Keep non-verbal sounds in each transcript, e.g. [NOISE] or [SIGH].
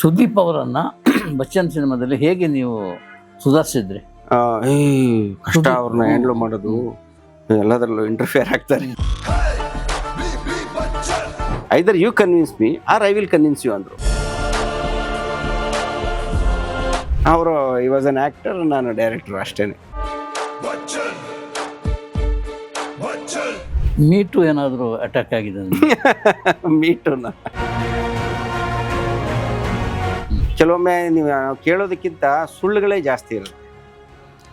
ಸುದೀಪ್ ಅವರನ್ನ ಬಚ್ಚನ್ ಸಿನಿಮಾದಲ್ಲಿ ಹೇಗೆ ನೀವು ಸುಧಾರಿಸಿದ್ರಿ? ಕಷ್ಟ ಅವ್ರನ್ನ ಹ್ಯಾಂಡಲ್ ಮಾಡೋದು. ಎಲ್ಲದರಲ್ಲೂ ಇಂಟರ್ಫಿಯರ್ ಆಗ್ತಾರೆ. Either you convince me or I will convince you ಅಂದರು. ಅವರು ಈ ವಾಸ್ ಅನ್ ಆ್ಯಕ್ಟರ್ ನಾನು ಡೈರೆಕ್ಟರ್ ಅಷ್ಟೇ ಮೀಟು ಏನಾದರೂ ಅಟ್ಯಾಕ್ ಆಗಿದೆ? ಮೀಟುನ [LAUGHS] ಕೆಲವೊಮ್ಮೆ ನೀವು ಕೇಳೋದಕ್ಕಿಂತ ಸುಳ್ಳುಗಳೇ ಜಾಸ್ತಿ ಇರುತ್ತೆ.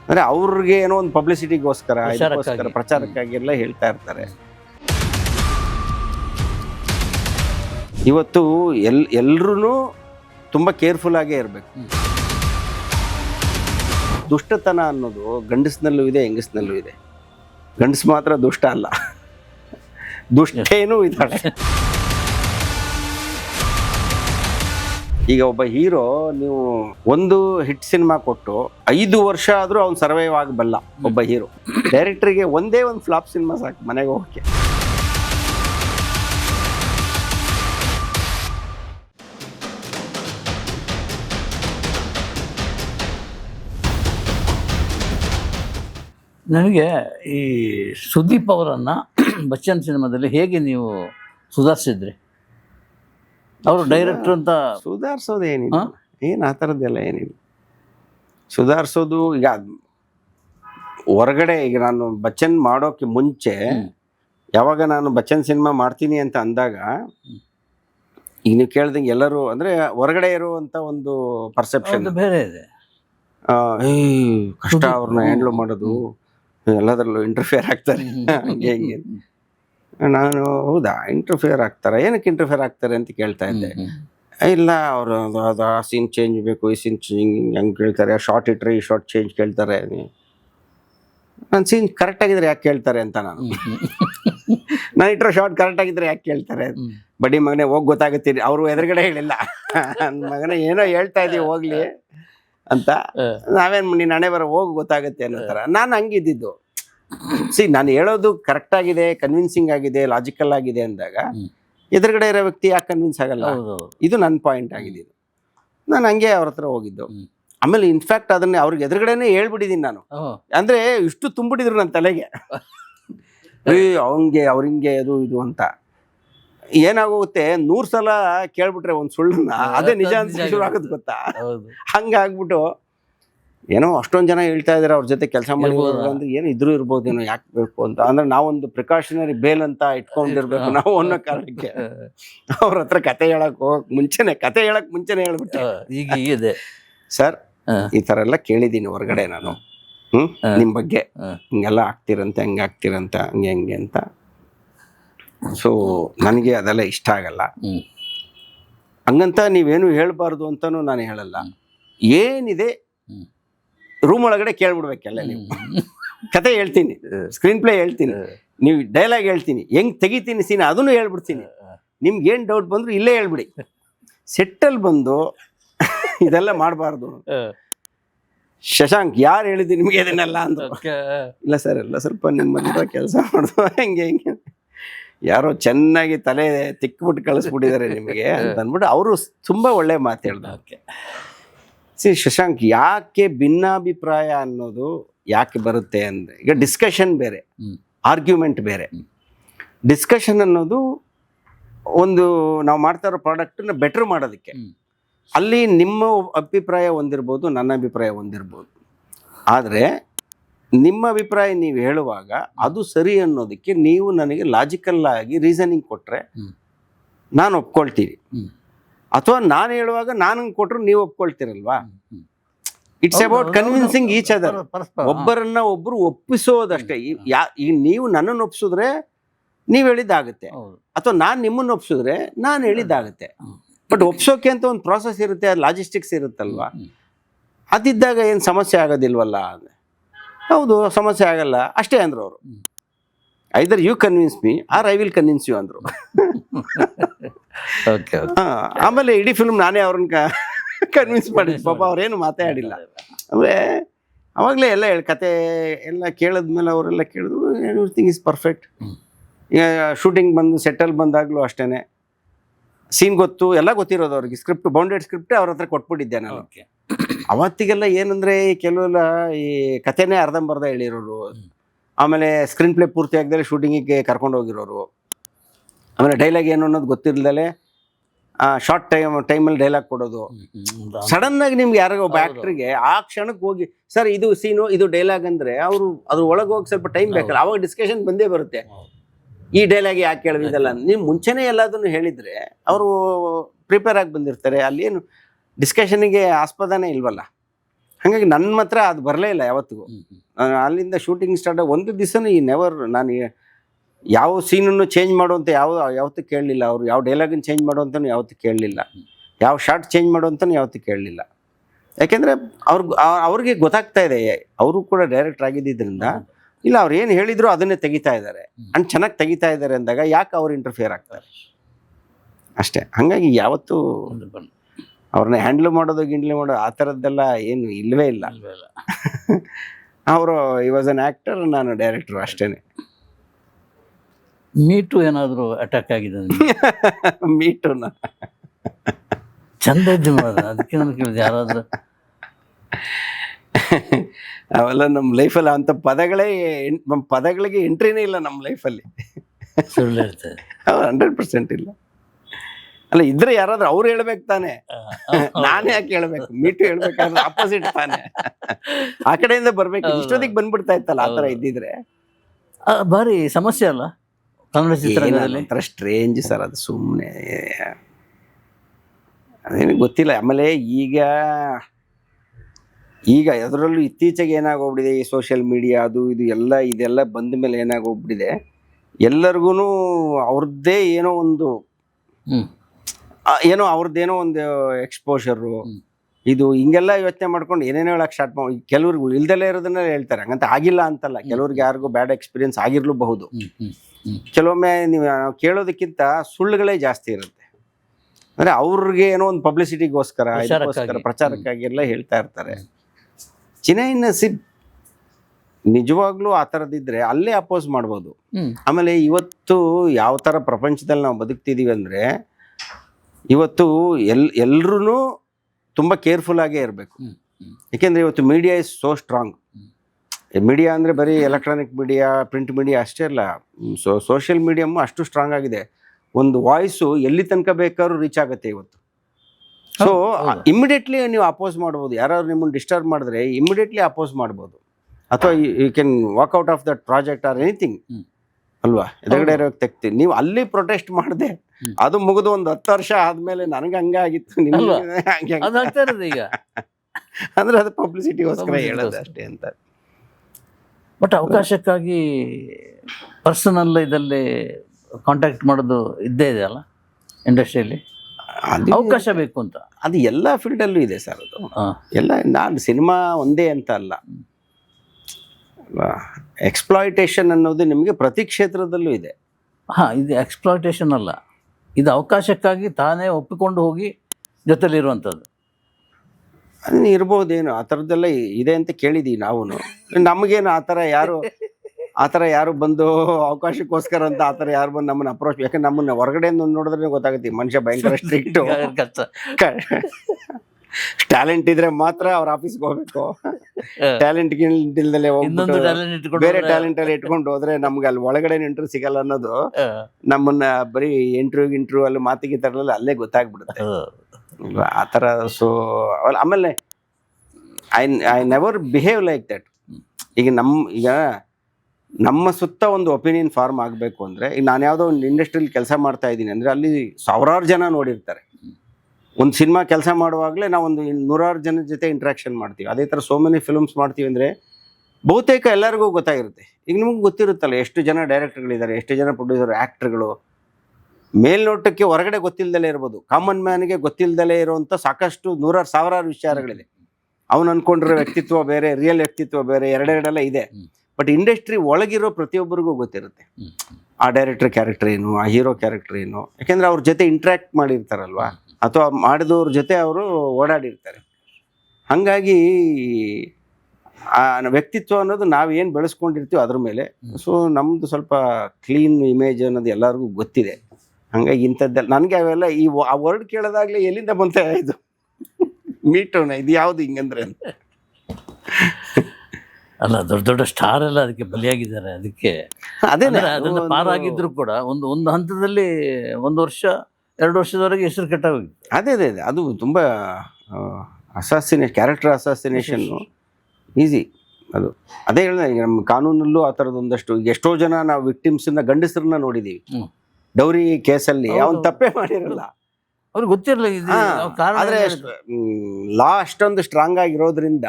ಅಂದರೆ ಅವ್ರಿಗೆ ಏನೋ ಒಂದು ಪಬ್ಲಿಸಿಟಿಗೋಸ್ಕರ. ಇದಕ್ಕೋಸ್ಕರ ಪ್ರಚಾರಕ್ಕಾಗಿ ಎಲ್ಲ ಹೇಳ್ತಾ ಇರ್ತಾರೆ. ಇವತ್ತು ಎಲ್ ಎಲ್ಲರೂ ತುಂಬ ಕೇರ್ಫುಲ್ ಆಗೇ ಇರಬೇಕು. ದುಷ್ಟತನ ಅನ್ನೋದು ಗಂಡಸಿನಲ್ಲೂ ಇದೆ ಹೆಂಗಸ್ನಲ್ಲೂ ಇದೆ. ಗಂಡಸು ಮಾತ್ರ ದುಷ್ಟ ಅಲ್ಲ. ದುಷ್ಟೇನೂ ಇದ್ದಾಳೆ [LAUGHS] ಈಗ ಒಬ್ಬ ಹೀರೋ ನೀವು ಒಂದು ಹಿಟ್ ಸಿನಿಮಾ ಕೊಟ್ಟು ಐದು ವರ್ಷ ಆದರೂ ಅವ್ನು ಸರ್ವೈವ್ ಆಗಬಲ್ಲ ಒಬ್ಬ ಹೀರೋ. ಡೈರೆಕ್ಟ್ರಿಗೆ ಒಂದೇ ಒಂದು ಫ್ಲಾಪ್ ಸಿನಿಮಾ ಸಾಕು ಮನೆಗೆ ಹೋಗಕ್ಕೆ. ನನಗೆ ಈ ಸುದೀಪ್ ಅವರನ್ನು ಬಚ್ಚನ್ ಸಿನಿಮಾದಲ್ಲಿ ಹೇಗೆ ನೀವು ಸುಧಾರಿಸಿದ್ರಿ? ಅವರು ಡೈರೆಕ್ಟರ್ ಅಂತ ಸುಧಾರಿಸೋದು ಏನಿಲ್ಲ? ಏನು ಆ ಥರದ್ದೆಲ್ಲ ಏನಿಲ್ಲ. ಸುಧಾರಿಸೋದು ಈಗ ಹೊರಗಡೆ ಈಗ ನಾನು ಬಚ್ಚನ್ ಮಾಡೋಕೆ ಮುಂಚೆ ಯಾವಾಗ ನಾನು ಬಚ್ಚನ್ ಸಿನಿಮಾ ಮಾಡ್ತೀನಿ ಅಂತ ಅಂದಾಗ ಈಗ ನೀವು ಕೇಳ್ದಂಗೆ ಎಲ್ಲರೂ ಅಂದರೆ ಹೊರಗಡೆ ಇರುವಂಥ ಒಂದು ಪರ್ಸೆಪ್ಷನ್ ಬೇರೆ ಇದೆ. ಕಷ್ಟ ಅವ್ರನ್ನ. ಹ್ಯಾಂಡ್ಲ್ ಮಾಡೋದು ಎಲ್ಲದರಲ್ಲೂ ಇಂಟರ್ಫಿಯರ್ ಆಗ್ತಾರೆ. ಹಂಗೆ ಹಿಂಗೆ. ನಾನು ಹೌದಾ ಇಂಟರ್ಫಿಯರ್ ಆಗ್ತಾರೆ? ಏನಕ್ಕೆ ಇಂಟರ್ಫಿಯರ್ ಆಗ್ತಾರೆ ಅಂತ ಕೇಳ್ತಾ ಇದ್ದೆ. ಇಲ್ಲ ಅವರು ಅದು ಆ ಸೀನ್ ಚೇಂಜ್ ಬೇಕು ಈ ಸೀನ್ ಚೇಂಜ್ ಹಂಗೆ ಕೇಳ್ತಾರೆ. ಶಾರ್ಟ್ ಇಟ್ರಿ ಈ ಶಾರ್ಟ್ ಚೇಂಜ್ ಕೇಳ್ತಾರೆ. ನನ್ನ ಸೀನ್ ಕರೆಕ್ಟ್ ಆಗಿದ್ರೆ ಯಾಕೆ ಕೇಳ್ತಾರೆ ಅಂತ ನಾನು. ನಾನು ಇಟ್ರ ಶಾರ್ಟ್ ಕರೆಕ್ಟ್ ಆಗಿದ್ರೆ ಯಾಕೆ ಕೇಳ್ತಾರೆ? ಬಡಿ ಮಗನೇ ಹೋಗಿ ಗೊತ್ತಾಗುತ್ತೀರಿ ಅವರು ಎದುರುಗಡೆ ಹೇಳಿಲ್ಲ. ನನ್ನ ಮಗನೇ ಏನೋ ಹೇಳ್ತಾ ಇದ್ದೀವಿ ಹೋಗ್ಲಿ ಅಂತ. ನಾವೇನ್ ನೀನು ಹಣೆ ಬರೋ ಹೋಗಿ ಗೊತ್ತಾಗುತ್ತೆ ಅನ್ನೋ ಥರ. ನಾನು ಹಂಗಿದ್ದಿದ್ದು. ಸಿ ನಾನು ಹೇಳೋದು ಕರೆಕ್ಟ್ ಆಗಿದೆ ಕನ್ವಿನ್ಸಿಂಗ್ ಆಗಿದೆ ಲಾಜಿಕಲ್ ಆಗಿದೆ ಅಂದಾಗ. ಎದುರುಗಡೆ ಇರೋ ವ್ಯಕ್ತಿ ಯಾಕೆ ಕನ್ವಿನ್ಸ್ ಆಗಲ್ಲ? ಇದು ನನ್ನ ಪಾಯಿಂಟ್ ಆಗಿದೆ. ಇದು ನಾನು ಹಂಗೆ ಅವ್ರ ಹತ್ರ ಹೋಗಿದ್ದು. ಆಮೇಲೆ ಇನ್ಫ್ಯಾಕ್ಟ್ ಅದನ್ನ ಅವ್ರಿಗೆ ಎದುರುಗಡೆನೆ ಹೇಳ್ಬಿಟ್ಟಿದ್ದೀನಿ ನಾನು. ಅಂದ್ರೆ ಇಷ್ಟು ತುಂಬಿಟ್ಟಿದ್ರು ನನ್ನ ತಲೆಗೆ. [LAUGHS] ಅವಂಗೆ ಅವ್ರಿಂಗೆ ಅದು ಇದು ಅಂತ. ಏನಾಗುತ್ತೆ ನೂರ್ ಸಲ ಕೇಳ್ಬಿಟ್ರೆ ಒಂದ್ ಸುಳ್ಳನ್ನ ಅದೇ ನಿಜ ಅಂತ ಶುರು ಆಗುತ್ತೆ ಗೊತ್ತಾ? ಹಂಗಾಗ್ಬಿಟ್ಟು ಏನೋ ಅಷ್ಟೊಂದು ಜನ ಹೇಳ್ತಾ ಇದ್ದಾರೆ ಅವ್ರ ಜೊತೆ ಕೆಲಸ ಮಾಡ್ಬೋದು ಇರ್ಬೋದಾ? ಅಂದ್ರೆ ಏನು ಇದ್ರು ಇರ್ಬೋದೇನೋ ಯಾಕೆ ಬೇಕು ಅಂತ. ಅಂದ್ರೆ ನಾವೊಂದು ಪ್ರಿಕಾಷನರಿ ಬೇಲ್ ಅಂತ ಇಟ್ಕೊಂಡಿರ್ಬೇಕು ನಾವು ಅನ್ನೋ ಕಾರಣಕ್ಕೆ. ಅವ್ರ ಹತ್ರ ಕತೆ ಹೇಳಕ್ ಹೋಗಕ್ ಮುಂಚೆನೆ ಕತೆ ಹೇಳಕ್ ಮುಂಚೆನೆ ಹೇಳ್ಬಿಟ್ಟು ಈಗ ಇದೆ ಸರ್ ಈ ತರ ಎಲ್ಲ ಕೇಳಿದೀನಿ ಹೊರಗಡೆ ನಾನು. ಹ್ಮ್? ಹಾ. ನಿಮ್ ಬಗ್ಗೆ. ಹಿಂಗೆಲ್ಲ ಆಗ್ತಿರಂತೆ ಹಂಗೆ ಆಗ್ತಿರಂತ ಹಂಗೆ ಹಂಗೆ ಅಂತ. ಸೊ ನನಗೆ ಅದೆಲ್ಲ ಇಷ್ಟ ಆಗಲ್ಲ. ಹಂಗಂತ ನೀವೇನು ಹೇಳ್ಬಾರ್ದು ಅಂತಾನು ನಾನು ಹೇಳಲ್ಲ. ಏನಿದೆ. ರೂಮ್ ಒಳಗಡೆ ಕೇಳ್ಬಿಡ್ಬೇಕೆಲ್ಲ ನೀವು. ಕತೆ ಹೇಳ್ತೀನಿ ಸ್ಕ್ರೀನ್ ಪ್ಲೇ ಹೇಳ್ತೀನಿ ನೀವು ಡೈಲಾಗ್ ಹೇಳ್ತೀನಿ ಹೆಂಗ್ ತೆಗಿತೀನಿ ಸೀನ್ ಅದನ್ನು ಹೇಳ್ಬಿಡ್ತೀನಿ. ನಿಮ್ಗೆ ಏನು ಡೌಟ್ ಬಂದ್ರು ಇಲ್ಲೇ ಹೇಳ್ಬಿಡಿ. ಸೆಟ್ಟಲ್ಲಿ ಬಂದು [LAUGHS] ಇದೆಲ್ಲ ಮಾಡಬಾರ್ದು. ಶಶಾಂಕ್ ಯಾರು ಹೇಳಿದ್ದು ನಿಮಗೆ ಇದನ್ನೆಲ್ಲ ಅಂತ ಅದಕ್ಕೆ, ಇಲ್ಲ ಸರ್ ಎಲ್ಲ ಸ್ವಲ್ಪ ನಿಮ್ಮ ಕೆಲಸ ಮಾಡೋದು. ಹೆಂಗೆ ಹೆಂಗೆ? ಯಾರೋ ಚೆನ್ನಾಗಿ ತಲೆ ತಿಕ್ಬಿಟ್ಟು ಕಳಿಸ್ಬಿಟ್ಟಿದ್ದಾರೆ ನಿಮಗೆ ಅಂತ ಅಂದ್ಬಿಟ್ಟು ಅವರು ತುಂಬ ಒಳ್ಳೆ ಮಾತು ಹೇಳ್ದ ಓಕೆ. ಸಿ ಶಶಾಂಕ್ ಯಾಕೆ ಭಿನ್ನಾಭಿಪ್ರಾಯ ಅನ್ನೋದು ಯಾಕೆ ಬರುತ್ತೆ ಅಂದರೆ ಈಗ ಡಿಸ್ಕಷನ್ ಬೇರೆ ಆರ್ಗ್ಯುಮೆಂಟ್ ಬೇರೆ. ಡಿಸ್ಕಷನ್ ಅನ್ನೋದು ಒಂದು ನಾವು ಮಾಡ್ತಾ ಇರೋ ಪ್ರಾಡಕ್ಟನ್ನ ಬೆಟರ್ ಮಾಡೋದಕ್ಕೆ. ಅಲ್ಲಿ ನಿಮ್ಮ ಅಭಿಪ್ರಾಯ ಹೊಂದಿರ್ಬೋದು ನನ್ನ ಅಭಿಪ್ರಾಯ ಹೊಂದಿರ್ಬೋದು ಆದರೆ ನಿಮ್ಮ ಅಭಿಪ್ರಾಯ ನೀವು ಹೇಳುವಾಗ ಅದು ಸರಿ ಅನ್ನೋದಕ್ಕೆ ನೀವು ನನಗೆ ಲಾಜಿಕಲ್ ಆಗಿ ರೀಸನಿಂಗ್ ಕೊಟ್ಟರೆ ನಾನು ಒಪ್ಕೊಳ್ತೀವಿ. ಹ್ಮ್. ಅಥವಾ ನಾನು ಹೇಳುವಾಗ ನಾನು ಕೊಟ್ಟರು ನೀವು ಒಪ್ಕೊಳ್ತಿರಲ್ವಾ? It's about convincing each other ಒಬ್ಬರನ್ನ ಒಬ್ರು ಒಪ್ಪಿಸೋದಷ್ಟೇ. ಈ- ಯಾ ಈಗ ನೀವು ನನ್ನನ್ನು ಒಪ್ಸಿದ್ರೆ ನೀವು ಹೇಳಿದ್ದಾಗುತ್ತೆ. ಅಥವಾ ನಾನು ನಿಮ್ಮನ್ನು ಒಪ್ಸಿದ್ರೆ ನಾನು ಹೇಳಿದ್ದಾಗುತ್ತೆ. ಬಟ್ ಒಪ್ಸೋಕೆ ಅಂತ ಒಂದು ಪ್ರಾಸೆಸ್ ಇರುತ್ತೆ ಲಾಜಿಸ್ಟಿಕ್ಸ್ ಇರುತ್ತಲ್ವಾ. ಅದಿದ್ದಾಗ ಏನು ಸಮಸ್ಯೆ ಆಗೋದಿಲ್ವಲ್ಲ? ಅಂದರೆ ಹೌದು ಸಮಸ್ಯೆ ಆಗಲ್ಲ. ಅಷ್ಟೇ ಅಂದ್ರು ಅವರು. Either you convince me or I will convince you ಅಂದರು. ಓಕೆ. ಆಮೇಲೆ ಇಡೀ ಫಿಲ್ಮ್ ನಾನೇ ಅವ್ರನ್ನ ಕನ್ವಿನ್ಸ್ ಮಾಡಿದ್ವಿ ಪಾಪ ಅವ್ರೇನು ಮಾತಾಡಿಲ್ಲ. ಅಂದರೆ ಅವಾಗಲೇ ಎಲ್ಲ ಹೇಳಿ ಕತೆ ಎಲ್ಲ ಕೇಳಿದ್ಮೇಲೆ ಅವರೆಲ್ಲ ಕೇಳಿದ್ರು ಎವ್ರಿಥಿಂಗ್ ಇಸ್ ಪರ್ಫೆಕ್ಟ್. ಈಗ ಶೂಟಿಂಗ್ ಬಂದು ಸೆಟಲ್ ಬಂದಾಗಲೂ ಅಷ್ಟೇ ಸೀನ್ ಗೊತ್ತು ಎಲ್ಲ ಗೊತ್ತಿರೋದು ಅವ್ರಿಗೆ. ಸ್ಕ್ರಿಪ್ಟ್ ಬೌಂಡೆಡ್ ಸ್ಕ್ರಿಪ್ಟ್ ಅವ್ರ ಹತ್ರ ಕೊಟ್ಬಿಟ್ಟಿದ್ದೆ ನಾನು. ಅವತ್ತಿಗೆಲ್ಲ ಏನಂದ್ರೆ ಈ ಕೆಲವೆಲ್ಲ ಈ ಕಥೆನೇ ಅರ್ಧಂಬರ್ಧ ಹೇಳಿರೋರು. ಆಮೇಲೆ ಸ್ಕ್ರೀನ್ ಪ್ಲೇ ಪೂರ್ತಿ ಆಗದೆ ಶೂಟಿಂಗಿಗೆ ಕರ್ಕೊಂಡು ಹೋಗಿರೋರು. ಆಮೇಲೆ ಡೈಲಾಗ್ ಏನು ಅನ್ನೋದು ಗೊತ್ತಿಲ್ಲದಲೆ ಶಾರ್ಟ್ ಟೈಮ್ ಟೈಮಲ್ಲಿ ಡೈಲಾಗ್ ಕೊಡೋದು. ಸಡನ್ ಆಗಿ ನಿಮ್ಗೆ ಯಾರೋ ಒಬ್ಬ ಆಕ್ಟ್ರಿಗೆ ಆ ಕ್ಷಣಕ್ಕೆ ಹೋಗಿ ಸರ್ ಇದು ಸೀನು ಇದು ಡೈಲಾಗ್ ಅಂದರೆ ಅವರು ಅದ್ರ ಒಳಗೆ ಹೋಗಿ ಸ್ವಲ್ಪ ಟೈಮ್ ಬೇಕಲ್ಲ ಅವಾಗ ಡಿಸ್ಕಷನ್ ಬಂದೇ ಬರುತ್ತೆ. ಈ ಡೈಲಾಗ್ ಯಾಕೆ ಕೇಳಿದಲ್ಲ ನೀವು ಮುಂಚೆನೇ ಎಲ್ಲದನ್ನು ಹೇಳಿದ್ರೆ ಅವರು ಪ್ರಿಪೇರ್ ಆಗಿ ಬಂದಿರ್ತಾರೆ. ಅಲ್ಲಿ ಏನು ಡಿಸ್ಕಷನಿಗೆ ಆಸ್ಪದನೇ ಇಲ್ವಲ್ಲ. ಹಾಗಾಗಿ ನನ್ನ ಮಾತ್ರ ಅದು ಬರಲೇ ಇಲ್ಲ ಯಾವತ್ತಿಗೂ. ಅಲ್ಲಿಂದ ಶೂಟಿಂಗ್ ಸ್ಟಾರ್ಟ್ ಒಂದು ದಿವಸನೂ ಈ ನೆವರ್ ನಾನು ಯಾವ ಸೀನನ್ನು ಚೇಂಜ್ ಮಾಡುವಂತ ಯಾವ ಯಾವತ್ತೂ ಕೇಳಲಿಲ್ಲ. ಅವರು ಯಾವ ಡೈಲಾಗನ್ನು ಚೇಂಜ್ ಮಾಡುವಂತನೂ ಯಾವತ್ತೂ ಕೇಳಲಿಲ್ಲ. ಯಾವ ಶಾರ್ಟ್ ಚೇಂಜ್ ಮಾಡುವಂತನೂ ಯಾವತ್ತೂ ಕೇಳಲಿಲ್ಲ. ಯಾಕೆಂದರೆ ಅವ್ರಿಗೆ ಅವ್ರಿಗೆ ಗೊತ್ತಾಗ್ತಾ ಇದೆ ಅವರು ಕೂಡ ಡೈರೆಕ್ಟರ್ ಆಗಿದ್ದರಿಂದ ಇಲ್ಲ ಅವ್ರು ಏನು ಹೇಳಿದ್ರು ಅದನ್ನೇ ತೆಗಿತಾ ಇದ್ದಾರೆ ಅಂಡ್ ಚೆನ್ನಾಗಿ ತೆಗಿತಾ ಇದ್ದಾರೆ ಅಂದಾಗ ಯಾಕೆ ಅವ್ರು ಇಂಟರ್ಫಿಯರ್ ಆಗ್ತಾರೆ? ಅಷ್ಟೇ. ಹಾಗಾಗಿ ಯಾವತ್ತೂ ಅವ್ರನ್ನ ಹ್ಯಾಂಡ್ಲ್ ಮಾಡೋದು ಗಿಂಡ್ಲ್ ಮಾಡೋದು ಆ ಥರದ್ದೆಲ್ಲ ಏನು ಇಲ್ಲವೇ ಇಲ್ಲ. ಅವರು ಈ ವಾಸ್ ಅನ್ ಆ್ಯಕ್ಟರ್ ನಾನು ಡೈರೆಕ್ಟ್ರು ಅಷ್ಟೇ. ಮೀಟು ಏನಾದರೂ ಅಟ್ಯಾಕ್ ಆಗಿದೆ? ಮೀಟುನ [LAUGHS] ಚಂದ ಇದ್ದು. ಅದಕ್ಕೆ ನಾನು ಕೇಳಿದೆ ಯಾರಾದರೂ? [LAUGHS] ಅವೆಲ್ಲ ನಮ್ಮ ಲೈಫಲ್ಲಿ ಅಂಥ ಪದಗಳೇ ನಮ್ಮ ಪದಗಳಿಗೆ ಎಂಟ್ರಿನೇ ಇಲ್ಲ ನಮ್ಮ ಲೈಫಲ್ಲಿ ಸುಳ್ಳು ಹೇಳ್ತಾರೆ ಹಂಡ್ರೆಡ್ ಪರ್ಸೆಂಟ್ ಇಲ್ಲ. ಅಲ್ಲ ಇದ್ರೆ ಯಾರಾದ್ರೂ ಅವ್ರು ಹೇಳ್ಬೇಕು ತಾನೆ. ನಾನೇ ಯಾಕೆ ಹೇಳ್ಬೇಕು? ಮೀಟು ಹೇಳ್ಬೇಕಾದ್ರೆ ಆಪೋಸಿಟ್ ತಾನೆ. ಆ ಕಡೆಯಿಂದ ಬರ್ಬೇಕು. ಇಷ್ಟೊತ್ತಿಗೆ ಬಂದ್ಬಿಡ್ತಾ ಇತ್ತಲ್ಲ ಆ ತರ ಇದ್ದಿದ್ರೆ. ಆ, ಭಾರಿ ಸಮಸ್ಯೆ ಅಲ್ಲ? ಕನ್ನಡ ಚಿತ್ರರಂಗದಲ್ಲಿ ಒಂಥರ ಸ್ಟ್ರೇಂಜ್ ಸರ್ ಅದು ಸುಮ್ಮನೆ ಅದೇನು ಗೊತ್ತಿಲ್ಲ ಆಮೇಲೆ ಈಗ ಈಗ ಅದರಲ್ಲೂ ಇತ್ತೀಚೆಗೆ ಏನಾಗೋಗ್ಬಿಟ್ಟಿದೆ ಈ ಸೋಷಿಯಲ್ ಮೀಡಿಯಾ ಅದು ಇದು ಎಲ್ಲ ಇದೆಲ್ಲ ಬಂದ ಮೇಲೆ ಏನಾಗೋಗ್ಬಿಟ್ಟಿದೆ ಎಲ್ಲರಿಗೂ ಅವ್ರದ್ದೇ ಏನೋ ಒಂದು ಹ್ಮ್. ಏನೋ ಅವ್ರದ್ದೇನೋ ಒಂದು ಎಕ್ಸ್ಪೋಷರು ಇದು ಹಿಂಗೆಲ್ಲ ಯೋಚನೆ ಮಾಡ್ಕೊಂಡು ಏನೇನೋ ಹೇಳಕ್ಕೆ ಸ್ಟಾರ್ಟ್ ಮಾಡಿ ಕೆಲವ್ರಿಗೆ ಇಲ್ದಲೇ ಇರೋದನ್ನ ಹೇಳ್ತಾರೆ. ಹಂಗಂತ ಆಗಿಲ್ಲ ಅಂತಲ್ಲ. ಕೆಲವ್ರಿಗೆ ಯಾರಿಗೂ ಬ್ಯಾಡ್ ಎಕ್ಸ್ಪೀರಿಯನ್ಸ್ ಆಗಿರ್ಲೂಬಹುದು. ಕೆಲವೊಮ್ಮೆ ನೀವು ನಾವು ಕೇಳೋದಕ್ಕಿಂತ ಸುಳ್ಳುಗಳೇ ಜಾಸ್ತಿ ಇರುತ್ತೆ. ಅಂದ್ರೆ ಅವ್ರಿಗೆ ಏನೋ ಒಂದು ಪಬ್ಲಿಸಿಟಿಗೋಸ್ಕರ. ಇದಕ್ಕೋಸ್ಕರ ಪ್ರಚಾರಕ್ಕಾಗಿ ಎಲ್ಲ ಹೇಳ್ತಾ ಇರ್ತಾರೆ. ಚಿನೈನ ಸಿ ನಿಜವಾಗ್ಲೂ ಆ ಥರದ್ದಿದ್ರೆ ಅಲ್ಲೇ ಅಪೋಸ್ ಮಾಡ್ಬೋದು. ಆಮೇಲೆ ಇವತ್ತು ಯಾವ ಥರ ಪ್ರಪಂಚದಲ್ಲಿ ನಾವು ಬದುಕ್ತಿದೀವಿ ಅಂದರೆ ಇವತ್ತು ಎಲ್ ಎಲ್ಲರೂ ತುಂಬ ಕೇರ್ಫುಲ್ ಆಗೇ ಇರಬೇಕು. ಏಕೆಂದರೆ ಇವತ್ತು media is so strong. Media ಅಂದರೆ ಬರೀ ಎಲೆಕ್ಟ್ರಾನಿಕ್ ಮೀಡಿಯಾ ಪ್ರಿಂಟ್ ಮೀಡಿಯಾ ಅಷ್ಟೇ ಅಲ್ಲ. ಸೊ ಸೋಷಿಯಲ್ ಮೀಡಿಯಮ್ಮು ಅಷ್ಟು ಸ್ಟ್ರಾಂಗ್ ಆಗಿದೆ. ಒಂದು ವಾಯ್ಸು ಎಲ್ಲಿ ತನಕ ಬೇಕಾದ್ರೂ ರೀಚ್ ಆಗುತ್ತೆ ಇವತ್ತು. ಸೊ. ಇಮಿಡಿಯೇಟ್ಲಿ ನೀವು ಅಪೋಸ್ ಮಾಡ್ಬೋದು. ಯಾರಾದ್ರು ನಿಮ್ಮನ್ನು ಡಿಸ್ಟರ್ಬ್ ಮಾಡಿದ್ರೆ ಇಮಿಡಿಯೇಟ್ಲಿ ಅಪೋಸ್ ಮಾಡ್ಬೋದು. ಅಥವಾ you can walk out of that project or anything ಅಲ್ವಾ? ಎದುರುಗಡೆ ಇರೋಕ್ಕೆ ತೆಗ್ತೀನಿ ನೀವು ಅಲ್ಲಿ ಪ್ರೊಟೆಸ್ಟ್ ಮಾಡಿದೆ. ಅದು ಮುಗಿದು ಒಂದು ಹತ್ತು ವರ್ಷ ಆದ್ಮೇಲೆ ನನಗೆ ಹಂಗಾಗಿತ್ತು ಅದು ಆಗ್ತಾ ಇರೋದು ಈಗ. [LAUGHS] ಅಂದ್ರೆ ಅದು ಪಬ್ಲಿಸಿಟಿಗೋಸ್ಕರ ಹೇಳೋದು ಅಷ್ಟೇ ಅಂತ. ಬಟ್ ಅವಕಾಶಕ್ಕಾಗಿ ಪರ್ಸನಲ್ ಇದರಲ್ಲಿ ಕಾಂಟ್ಯಾಕ್ಟ್ ಮಾಡೋದು ಇದ್ದೇ ಇದೆ ಅಲ್ಲ ಇಂಡಸ್ಟ್ರಿಯಲ್ಲಿ? ಅದು ಅವಕಾಶ ಬೇಕು ಅಂತ. ಅದು ಎಲ್ಲ ಫೀಲ್ಡಲ್ಲೂ ಇದೆ ಸರ್ ಅದು. ಎಲ್ಲ ನಾನು ಸಿನಿಮಾ ಒಂದೇ ಅಂತ ಅಲ್ಲ. ಎಕ್ಸ್ಪ್ಲಾಯಿಟೇಷನ್ ಅನ್ನೋದು ನಿಮಗೆ ಪ್ರತಿ ಕ್ಷೇತ್ರದಲ್ಲೂ ಇದೆ. ಹಾ ಇದು ಎಕ್ಸ್ಪ್ಲಾಯ್ಟೇಷನ್ ಅಲ್ಲ. ಇದು ಅವಕಾಶಕ್ಕಾಗಿ ತಾನೇ ಒಪ್ಪಿಕೊಂಡು ಹೋಗಿ ಜೊತೆಲಿರುವಂಥದ್ದು. ಅಲ್ಲಿ ಇರ್ಬೋದೇನು ಆ ಥರದ್ದೆಲ್ಲ ಇದೆ ಅಂತ ಕೇಳಿದ್ದೀವಿ ನಾವು ನಮಗೇನು ಆ ಥರ ಯಾರು ಆ ಥರ ಯಾರು ಬಂದು ಅವಕಾಶಕ್ಕೋಸ್ಕರ ಅಂತ ಆ ಥರ ಯಾರು ಬಂದು ನಮ್ಮನ್ನ ಅಪ್ರೋಚ್ ಯಾಕಂದ್ರೆ ನಮ್ಮನ್ನ ಹೊರಗಡೆಯಿಂದ ನೋಡಿದ್ರೆ ಗೊತ್ತಾಗುತ್ತೆ ಮನುಷ್ಯ ಭಯಂಕರ ಸ್ಟ್ರಿಕ್ಟು [LAUGHS] ಟ್ಯಾಲೆಂಟ್ ಇದ್ರೆ ಮಾತ್ರ ಅವ್ರ ಆಫೀಸ್ಗೆ ಹೋಗ್ಬೇಕು. ಟ್ಯಾಲೆಂಟ್ ಇಲ್ದಲೆ ಹೋಗ್ಬಿಟ್ಟು ಬೇರೆ ಟ್ಯಾಲೆಂಟ್ ಅಲ್ಲಿ ಇಟ್ಕೊಂಡು ಹೋದ್ರೆ ನಮ್ಗೆ ಅಲ್ಲಿ ಒಳಗಡೆ ಇಂಟರ್ವ್ಯೂ ಸಿಗಲ್ಲ ಅನ್ನೋದು ನಮ್ಮನ್ನ ಬರೀ ಇಂಟರ್ವ್ಯೂ ಇಂಟರ್ವ್ಯೂ ಅಲ್ಲಿ ಮಾತಿಗೆ ತರಲ್ಲ ಅಲ್ಲೇ ಗೊತ್ತಾಗ್ಬಿಡುತ್ತೆ? ಆ ಥರ ಸೊ ಆಮೇಲೆ I I never behave like that ಈಗ ನಮ್ಮ ಈಗ ನಮ್ಮ ಸುತ್ತ ಒಂದು ಒಪಿನಿಯನ್ ಫಾರ್ಮ್ ಆಗಬೇಕು ಅಂದರೆ ಈಗ ನಾನು ಯಾವುದೋ ಒಂದು ಇಂಡಸ್ಟ್ರಿಯಲ್ಲಿ ಕೆಲಸ ಮಾಡ್ತಾ ಇದ್ದೀನಿ ಅಂದರೆ ಅಲ್ಲಿ ಸಾವಿರಾರು ಜನ ನೋಡಿರ್ತಾರೆ. ಒಂದು ಸಿನಿಮಾ ಕೆಲಸ ಮಾಡುವಾಗಲೇ ನಾವು ಒಂದು ನೂರಾರು ಜನ ಜೊತೆ ಇಂಟ್ರಾಕ್ಷನ್ ಮಾಡ್ತೀವಿ. ಅದೇ ಥರ ಸೋ ಮೆನಿ ಫಿಲ್ಮ್ಸ್ ಮಾಡ್ತೀವಿ ಅಂದರೆ ಬಹುತೇಕ ಎಲ್ಲರಿಗೂ ಗೊತ್ತಾಗಿರುತ್ತೆ. ಈಗ ನಿಮ್ಗೆ ಗೊತ್ತಿರುತ್ತಲ್ಲ ಎಷ್ಟು ಜನ ಡೈರೆಕ್ಟರ್ಗಳಿದ್ದಾರೆ ಎಷ್ಟು ಜನ ಪ್ರೊಡ್ಯೂಸರ್ ಆ್ಯಕ್ಟ್ರ್ಗಳು ಮೇಲ್ನೋಟಕ್ಕೆ ಹೊರಗಡೆ ಗೊತ್ತಿಲ್ಲದಲೇ ಇರ್ಬೋದು. ಕಾಮನ್ ಮ್ಯಾನ್ಗೆ ಗೊತ್ತಿಲ್ಲದಲೇ ಇರುವಂಥ ಸಾಕಷ್ಟು ನೂರಾರು ಸಾವಿರಾರು ವಿಚಾರಗಳಿದೆ. ಅವನು ಅನ್ಕೊಂಡಿರೋ ವ್ಯಕ್ತಿತ್ವ ಬೇರೆ ರಿಯಲ್ ವ್ಯಕ್ತಿತ್ವ ಬೇರೆ ಎರಡೆರಡೆಲ್ಲ ಇದೆ. ಬಟ್ ಇಂಡಸ್ಟ್ರಿ ಒಳಗಿರೋ ಪ್ರತಿಯೊಬ್ಬರಿಗೂ ಗೊತ್ತಿರುತ್ತೆ. ಆ ಡೈರೆಕ್ಟರ್ ಕ್ಯಾರೆಕ್ಟರ್ ಏನು ಆ ಹೀರೋ ಕ್ಯಾರೆಕ್ಟರ್ ಏನು? ಯಾಕೆಂದರೆ ಅವ್ರ ಜೊತೆ ಇಂಟ್ರ್ಯಾಕ್ಟ್ ಮಾಡಿರ್ತಾರಲ್ವಾ? ಅಥವಾ ಮಾಡಿದವ್ರ ಜೊತೆ ಅವರು ಓಡಾಡಿರ್ತಾರೆ. ಹಾಗಾಗಿ ಆ ವ್ಯಕ್ತಿತ್ವ ಅನ್ನೋದು ನಾವು ಏನು ಬೆಳೆಸ್ಕೊಂಡಿರ್ತೀವಿ ಅದ್ರ ಮೇಲೆ. ಸೊ ನಮ್ಮದು ಸ್ವಲ್ಪ ಕ್ಲೀನ್ ಇಮೇಜ್ ಅನ್ನೋದು ಎಲ್ಲರಿಗೂ ಗೊತ್ತಿದೆ. ಹಂಗಾಗಿ ಇಂಥದ್ದೆಲ್ಲ ನನಗೆ ಅವೆಲ್ಲ ಈ ಆ ವರ್ಡ್ ಕೇಳೋದಾಗಲೇ ಎಲ್ಲಿಂದ ಬಂತ ಇದು? ಮೀಟೋಣ ಇದು ಯಾವುದು ಹಿಂಗಂದ್ರೆ ಅಂತ. ಅಲ್ಲ ದೊಡ್ಡ ದೊಡ್ಡ ಸ್ಟಾರ್ ಎಲ್ಲ ಅದಕ್ಕೆ ಬಲಿಯಾಗಿದ್ದಾರೆ ಅದಕ್ಕೆ. ಅದೇ ಅದನ್ನು ಅದನ್ನ ಅದು ಪಾರಾಗಿದ್ರು ಕೂಡ ಒಂದು ಒಂದು ಹಂತದಲ್ಲಿ ಒಂದು ವರ್ಷ ಎರಡು ವರ್ಷದವರೆಗೆ ಹೆಸರು ಕೆಟ್ಟಾಗೋಗಿತ್ತು ಅದೇ ಅದೇ ಅದೇ. ಅದು ತುಂಬ ಅಸಾಸಿನೇಷನ್ ಕ್ಯಾರೆಕ್ಟರ್ ಅಸಾಸಿನೇಷನ್ನು ಈಸಿ ಅದು. ಅದೇ ಹೇಳಿದೆ ಈಗ ನಮ್ಮ ಕಾನೂನಲ್ಲೂ ಆ ಥರದ್ದು ಒಂದಷ್ಟು ಎಷ್ಟೋ ಜನ ನಾವು ವಿಕ್ಟಿಮ್ಸನ್ನ ಗಂಡಸರನ್ನ ನೋಡಿದ್ದೀವಿ. ಡೌರಿ ಕೇಸಲ್ಲಿ. ಅವನು ತಪ್ಪೇ ಮಾಡಿರಲ್ಲ. ಅವ್ರಿಗೆ ಗೊತ್ತಿರಲಿಲ್ಲ ಆದ್ರೆ? ಲಾ ಅಷ್ಟೊಂದು ಸ್ಟ್ರಾಂಗ್ ಆಗಿರೋದ್ರಿಂದ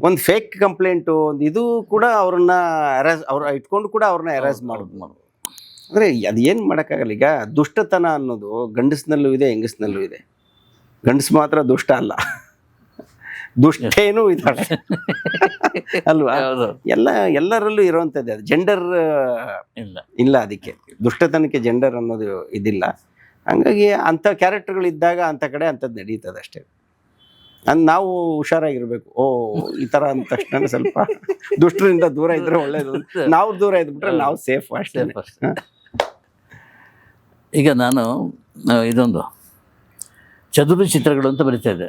ಒಂದು ಫೇಕ್ ಕಂಪ್ಲೇಂಟು ಒಂದು ಇದು ಕೂಡ ಅವ್ರನ್ನ ಅರೆಸ್ ಅವ್ರ ಇಟ್ಕೊಂಡು ಕೂಡ ಅವ್ರನ್ನ ಅರೆಸ್ಟ್ ಮಾಡೋದು ಮಾಡೋದು ಅಂದ್ರೆ ಅದು ಏನು ಮಾಡೋಕ್ಕಾಗಲ್ಲ. ಈಗ ದುಷ್ಟತನ ಅನ್ನೋದು ಗಂಡಸ್ನಲ್ಲೂ ಇದೆ ಹೆಂಗಸ್ನಲ್ಲೂ ಇದೆ. ಗಂಡಸ್ ಮಾತ್ರ ದುಷ್ಟ ಅಲ್ಲ. ದುಷ್ಟೇನೂ ಇದ್ದಾಳೆ. ಅಲ್ವಾ? ಎಲ್ಲ ಎಲ್ಲರಲ್ಲೂ ಇರುವಂಥದ್ದು ಅದು. ಜೆಂಡರ್ ಇಲ್ಲ. ಇಲ್ಲ ಅದಕ್ಕೆ. ದುಷ್ಟತನಕ್ಕೆ ಜೆಂಡರ್ ಅನ್ನೋದು ಇದಿಲ್ಲ. ಹಂಗಾಗಿ ಅಂಥ ಕ್ಯಾರೆಕ್ಟರ್ಗಳಿದ್ದಾಗ ಅಂಥ ಕಡೆ ಅಂಥದ್ದು ನಡೀತದೆ ಅಷ್ಟೇ. ಅಂದ್ ನಾವು ಹುಷಾರಾಗಿರ್ಬೇಕು. ಓ ಈ ಥರ ಅಂದ ತಕ್ಷಣ ಸ್ವಲ್ಪ ದುಷ್ಟರಿಂದ ದೂರ ಇದ್ರೆ ಒಳ್ಳೇದು. [LAUGHS] ನಾವು ದೂರ ಇದ್ಬಿಟ್ರೆ ನಾವು ಸೇಫ್ ಅಷ್ಟೇ. ಈಗ ನಾನು ಇದೊಂದು ಚದುರು ಚಿತ್ರಗಳು ಅಂತ ಬರಿತಾ ಇದ್ದೆ.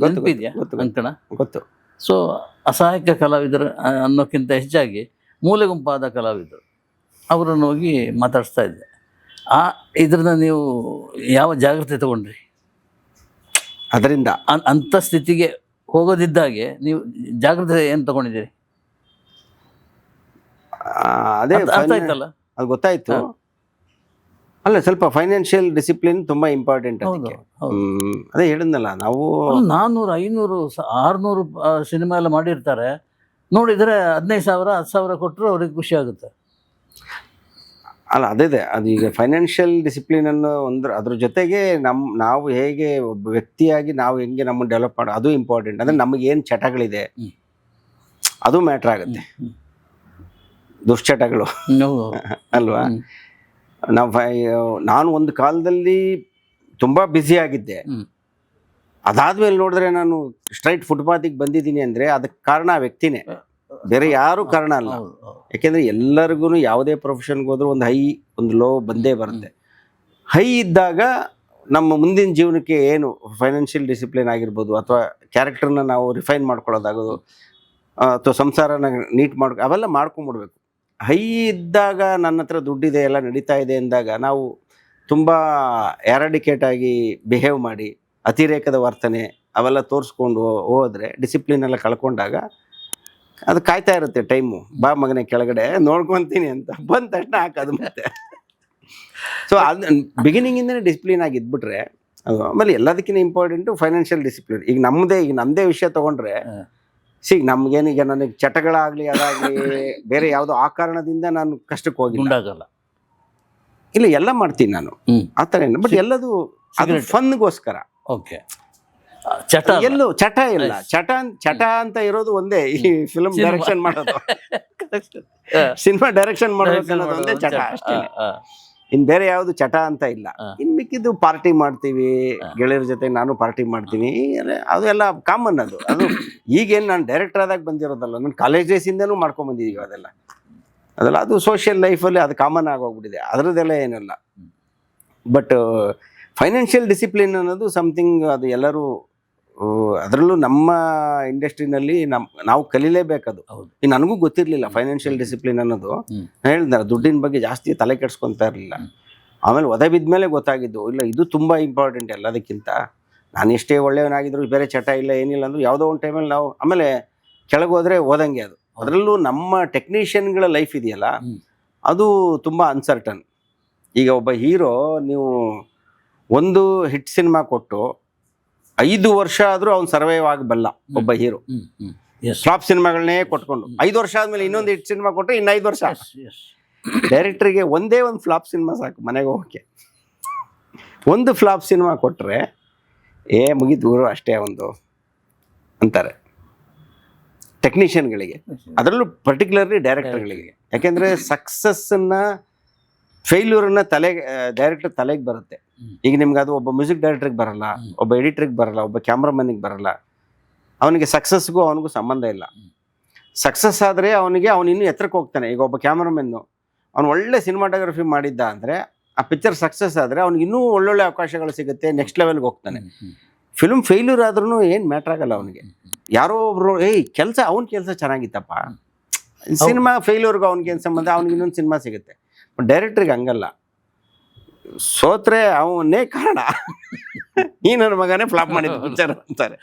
ನೆನಪಿದ್ಯಾ? ಅಂಕಣ? ಗೊತ್ತು. ಸೊ ಅಸಹಾಯಕ ಕಲಾವಿದರು ಅನ್ನೋಕ್ಕಿಂತ ಹೆಚ್ಚಾಗಿ ಮೂಲೆ ಗುಂಪಾದ ಕಲಾವಿದರು. ಅವರನ್ನು ಹೋಗಿ ಮಾತಾಡಿಸ್ತಾ ಇದ್ದೆ. ಆ ಇದರಿಂದ ನೀವು ಯಾವ ಜಾಗ್ರತೆ ತಗೊಂಡ್ರಿ? ಅದರಿಂದ. ಅಂಥ ಸ್ಥಿತಿಗೆ ಹೋಗೋದಿದ್ದಾಗೆ ನೀವು ಜಾಗ್ರತೆ ಏನು ತಗೊಂಡಿದ್ದೀರಿ? ಅದು ಗೊತ್ತಾಯ್ತು. ಅಲ್ಲ ಸ್ವಲ್ಪ ಫೈನಾನ್ಷಿಯಲ್ ಡಿಸಿಪ್ಲಿನ್ ತುಂಬಾ ಇಂಪಾರ್ಟೆಂಟ್ ಅದಕ್ಕೆ ಅದೇ ಹೇಳಿದ್ನಲ್ಲ ನಾವು ನಾನ್ನೂರು ಐನೂರು ಆರ್ನೂರು ಸಿನಿಮಾ ಎಲ್ಲ ಮಾಡಿರ್ತಾರೆ ನೋಡಿದರೆ ಹದಿನೈದು ಸಾವಿರ ಹತ್ತು ಸಾವಿರ ಕೊಟ್ಟರು ಅವ್ರಿಗೆ ಖುಷಿ ಆಗುತ್ತೆ ಅಲ್ಲ ಅದೇ ಅದೇ ಈಗ ಫೈನಾನ್ಷಿಯಲ್ ಡಿಸಿಪ್ಲಿನ್ ಅನ್ನು ಒಂದ್ರ ಅದ್ರ ಜೊತೆಗೆ ನಮ್ಮ ನಾವು ಹೇಗೆ ಒಬ್ಬ ವ್ಯಕ್ತಿಯಾಗಿ ನಾವು ಹೆಂಗೆ ನಮ್ಮನ್ನು ಡೆವಲಪ್ ಮಾಡೋ ಅದು ಇಂಪಾರ್ಟೆಂಟ್ ಅಂದ್ರೆ ನಮಗೆ ಏನು ಚಟಗಳಿದೆ. ಅದು ಮ್ಯಾಟ್ರ್ ಆಗುತ್ತೆ. ದುಶ್ಚಟಗಳು. ಅಲ್ವಾ. ನಾವು ನಾನು ಒಂದು ಕಾಲದಲ್ಲಿ ತುಂಬ ಬ್ಯುಸಿ ಆಗಿದ್ದೆ. ಹ್ಮ್. ಅದಾದ್ಮೇಲೆ ನೋಡಿದ್ರೆ ನಾನು ಸ್ಟ್ರೈಟ್ ಫುಟ್ಪಾತಿಗೆ ಬಂದಿದ್ದೀನಿ ಅಂದರೆ ಅದಕ್ಕೆ ಕಾರಣ ಆ ವ್ಯಕ್ತಿನೇ. ಬೇರೆ ಯಾರು ಕಾರಣ ಅಲ್ಲ. ಯಾಕೆಂದ್ರೆ ಎಲ್ಲರಿಗೂ ಯಾವುದೇ ಪ್ರೊಫೆಷನ್ಗೆ ಹೋದ್ರೂ ಒಂದು ಹೈ ಒಂದು ಲೋ ಬಂದೇ ಬರುತ್ತೆ. ಹೈ ಇದ್ದಾಗ ನಮ್ಮ ಮುಂದಿನ ಜೀವನಕ್ಕೆ ಏನು ಫೈನಾನ್ಷಿಯಲ್ ಡಿಸಿಪ್ಲಿನ್ ಆಗಿರ್ಬೋದು ಅಥವಾ ಕ್ಯಾರೆಕ್ಟರ್ನ ನಾವು ರಿಫೈನ್ ಮಾಡ್ಕೊಳ್ಳೋದಾಗೋದು ಅಥವಾ ಸಂಸಾರನ ನೀಟ್ ಮಾಡ್ಕೊ ಅವೆಲ್ಲ ಮಾಡ್ಕೊಂಬಿಡ್ಬೇಕು. ಹೈ ಇದ್ದಾಗ ನನ್ನ ಹತ್ರ ದುಡ್ಡಿದೆ, ಎಲ್ಲ ನಡೀತಾ ಇದೆ ಅಂದಾಗ ನಾವು ತುಂಬ ಎರಡಿಕೇಟ್ ಆಗಿ ಬಿಹೇವ್ ಮಾಡಿ, ಅತಿರೇಕದ ವರ್ತನೆ ಅವೆಲ್ಲ ತೋರಿಸ್ಕೊಂಡು ಹೋದರೆ ಡಿಸಿಪ್ಲಿನ್ ಎಲ್ಲ ಕಳ್ಕೊಂಡಾಗ ಅದು ಕಾಯ್ತಾ ಇರುತ್ತೆ ಟೈಮು ಬಾ ಮಗನೇ ಕೆಳಗಡೆ, ನೋಡ್ಕೊತೀನಿ ಅಂತ ಬಂದ ತಕ್ಷಣ ಹಾಕೋದು ಮತ್ತೆ. ಸೊ ಅದು ಬಿಗಿನಿಂಗಿಂದನೇ ಡಿಸಿಪ್ಲಿನ್ ಆಗಿ ಇದ್ಬಿಟ್ರೆ ಆಮೇಲೆ ಎಲ್ಲದಕ್ಕಿಂತ ಇಂಪಾರ್ಟೆಂಟು ಫೈನಾನ್ಷಿಯಲ್ ಡಿಸಿಪ್ಲಿನ್ ಈಗ ನಮ್ಮದೇ ಈಗ ನಮ್ಮದೇ ವಿಷಯ ತಗೊಂಡ್ರೆ. ಸಿ ನಮ್ಗೇನೀಗ ನನಗೆ ಚಟಗಳಾಗಲಿ ಅದಾಗಲಿ ಬೇರೆ ಯಾವುದೋ ಆ ಕಾರಣದಿಂದ ನಾನು ಕಷ್ಟಕ್ಕೆ ಹೋಗಿಲ್ಲ ಉಂಡಾಗಲ್ಲ ಇಲ್ಲ ಎಲ್ಲ ಮಾಡ್ತೀನಿ ನಾನು. ಆ ಥರ ಏನು ಬಟ್ ಎಲ್ಲದು. ಫನ್ಗೋಸ್ಕರ ಓಕೆ ಚಟ. ಎಲ್ಲೂ ಚಟ ಇಲ್ಲ ಚಟ ಚಟ ಅಂತ ಇರೋದು ಒಂದೇ ಈ ಫಿಲ್ಮ್. ಡೈರೆಕ್ಷನ್ ಮಾಡೋದು. [LAUGHS] ಸಿನಿಮಾ ಡೈರೆಕ್ಷನ್ ಮಾಡೋದು ಒಂದೇ ಚಟ. ಅಷ್ಟೇ. ಇನ್ ಬೇರೆ ಯಾವುದು ಚಟ ಅಂತ ಇಲ್ಲ. ಇನ್ ಮಿಕ್ಕಿದ್ದು ಪಾರ್ಟಿ ಮಾಡ್ತೀವಿ ಗೆಳೆಯರ ಜೊತೆ ನಾನು ಪಾರ್ಟಿ ಮಾಡ್ತೀನಿ ಅದೆಲ್ಲ ಅದು ಎಲ್ಲ ಕಾಮನ್ ಅದು. ಅದು ಈಗೇನು ನಾನು ಡೈರೆಕ್ಟರ್ ಆದಾಗ ಬಂದಿರೋದಲ್ಲ ನಾನು ಕಾಲೇಜ್ ಡೇಸಿಂದನೂ ಮಾಡ್ಕೊಂಡ್ ಅದೆಲ್ಲ. ಅದೆಲ್ಲ ಅದು ಸೋಷಿಯಲ್ ಲೈಫಲ್ಲಿ ಅದು ಕಾಮನ್ ಆಗೋಗ್ಬಿಟ್ಟಿದೆ. ಅದರದ್ದೆಲ್ಲ ಏನಲ್ಲ. ಬಟ್ ಫೈನಾನ್ಷಿಯಲ್ ಡಿಸಿಪ್ಲಿನ್ ಅನ್ನೋದು ಸಮಥಿಂಗ್ ಅದು ಎಲ್ಲರೂ ಅದರಲ್ಲೂ ನಮ್ಮ ಇಂಡಸ್ಟ್ರಿನಲ್ಲಿ ನಮ್ ನಾವು ಕಲಿಲೇಬೇಕದು. ಹೌದು. ಈಗ ನನಗೂ ಗೊತ್ತಿರಲಿಲ್ಲ ಫೈನಾನ್ಷಿಯಲ್ ಡಿಸಿಪ್ಲಿನ್ ಅನ್ನೋದು. ನಾನು ದುಡ್ಡಿನ ಬಗ್ಗೆ ಜಾಸ್ತಿ ತಲೆ ಕೆಡ್ಸ್ಕೊಂತಾ ಇರಲಿಲ್ಲ. ಆಮೇಲೆ ಒದೆ ಬಿದ್ಮೇಲೆ ಗೊತ್ತಾಗಿದ್ದು ಇಲ್ಲ ಇದು ತುಂಬ ಇಂಪಾರ್ಟೆಂಟ್ ಎಲ್ಲದಕ್ಕಿಂತ. ನಾನು ಎಷ್ಟೇ ಒಳ್ಳೆಯವನಾಗಿದ್ರು ಬೇರೆ ಚಟ ಇಲ್ಲ ಏನಿಲ್ಲ ಅಂದರೂ ಯಾವುದೋ ಒಂದು ಟೈಮಲ್ಲಿ ನಾವು ಆಮೇಲೆ ಕೆಳಗೆ ಹೋದರೆ ಓದಂಗೆ ಅದು. ಅದರಲ್ಲೂ ನಮ್ಮ ಟೆಕ್ನಿಷಿಯನ್ಗಳ ಲೈಫ್ ಇದೆಯಲ್ಲ ಅದು ತುಂಬ ಅನ್ಸರ್ಟನ್ ಈಗ ಒಬ್ಬ ಹೀರೋ ನೀವು ಒಂದು ಹಿಟ್ ಸಿನಿಮಾ ಕೊಟ್ಟು ಐದು ವರ್ಷ ಆದರೂ ಅವ್ನು ಸರ್ವೈವ್ ಆಗಬಲ್ಲ ಒಬ್ಬ ಹೀರೋ. ಫ್ಲಾಪ್ ಸಿನಿಮಾಗಳನ್ನೇ ಕೊಟ್ಕೊಂಡು. ಐದು ವರ್ಷ ಆದ್ಮೇಲೆ ಇನ್ನೊಂದು ಹಿಟ್ ಸಿನಿಮಾ ಕೊಟ್ಟರೆ ಇನ್ನು ಐದು ವರ್ಷ. ಡೈರೆಕ್ಟ್ರಿಗೆ ಒಂದೇ ಒಂದು ಫ್ಲಾಪ್ ಸಿನಿಮಾ ಸಾಕು ಮನೆಗೆ ಹೋಗಕ್ಕೆ. ಒಂದು ಫ್ಲಾಪ್ ಸಿನಿಮಾ ಕೊಟ್ಟರೆ ಏ ಮುಗಿದೂರು ಅಷ್ಟೇ ಒಂದು ಅಂತಾರೆ. ಟೆಕ್ನಿಷಿಯನ್ಗಳಿಗೆ ಅದರಲ್ಲೂ ಪರ್ಟಿಕ್ಯುಲರ್ಲಿ ಡೈರೆಕ್ಟರ್ಗಳಿಗೆ ಯಾಕೆಂದರೆ ಸಕ್ಸಸ್ಸನ್ನು ಫೇಲ್ಯೂರನ್ನ ತಲೆಗೆ ಡೈರೆಕ್ಟರ್ ತಲೆಗೆ ಬರುತ್ತೆ. ಈಗ ನಿಮ್ಗೆ ಅದು ಒಬ್ಬ ಮ್ಯೂಸಿಕ್ ಡೈರೆಕ್ಟ್ರಿಗೆ ಬರಲ್ಲ. ಒಬ್ಬ ಎಡಿಟ್ರಿಗೆ ಬರಲ್ಲ ಒಬ್ಬ ಕ್ಯಾಮ್ರಾಮನ್ನಿಗೆ ಬರಲ್ಲ. ಅವನಿಗೆ ಸಕ್ಸಸ್ಗೂ ಅವನಿಗೂ ಸಂಬಂಧ ಇಲ್ಲ. ಸಕ್ಸಸ್ ಆದರೆ ಅವನಿಗೆ ಅವನು ಇನ್ನೂ ಎತ್ತರಕ್ಕೆ ಹೋಗ್ತಾನೆ. ಈಗ ಒಬ್ಬ ಕ್ಯಾಮ್ರಾಮನ್ನು ಅವ್ನು ಒಳ್ಳೆ ಸಿನಿಮಾಟೋಗ್ರಫಿ ಮಾಡಿದ್ದ ಅಂದರೆ ಆ ಪಿಕ್ಚರ್ ಸಕ್ಸಸ್ ಆದರೆ ಅವ್ನಿಗೆ ಇನ್ನೂ ಒಳ್ಳೊಳ್ಳೆ ಅವಕಾಶಗಳು ಸಿಗುತ್ತೆ ನೆಕ್ಸ್ಟ್ ಲೆವೆಲ್ಗೆ ಹೋಗ್ತಾನೆ. ಫಿಲ್ಮ್ ಫೇಲ್ಯೂರ್ ಆದ್ರೂ ಏನು ಮ್ಯಾಟ್ರ್ ಆಗಲ್ಲ ಅವನಿಗೆ. ಯಾರೋ ಒಬ್ರು ಏಯ್ ಕೆಲಸ ಅವನ ಕೆಲಸ ಚೆನ್ನಾಗಿತ್ತಪ್ಪ. ಸಿನಿಮಾ ಫೇಲ್ಯೂರ್ಗೂ ಅವ್ನಿಗೆ ಏನು ಸಂಬಂಧ? ಅವ್ನಿಗೆ ಇನ್ನೊಂದು ಸಿನಿಮಾ ಸಿಗುತ್ತೆ. ಡೈರೆಕ್ಟ್ರಿಗೆ ಹಂಗಲ್ಲ. ಸೋತ್ರೆ ಅವನೇ ಕಾರಣ. ಈ ನನ್ನ ಮಗನೇ ಫ್ಲಾಪ್ ಮಾಡಿದ ಪಿಕ್ಚರ್ ಅಂತಾರೆ.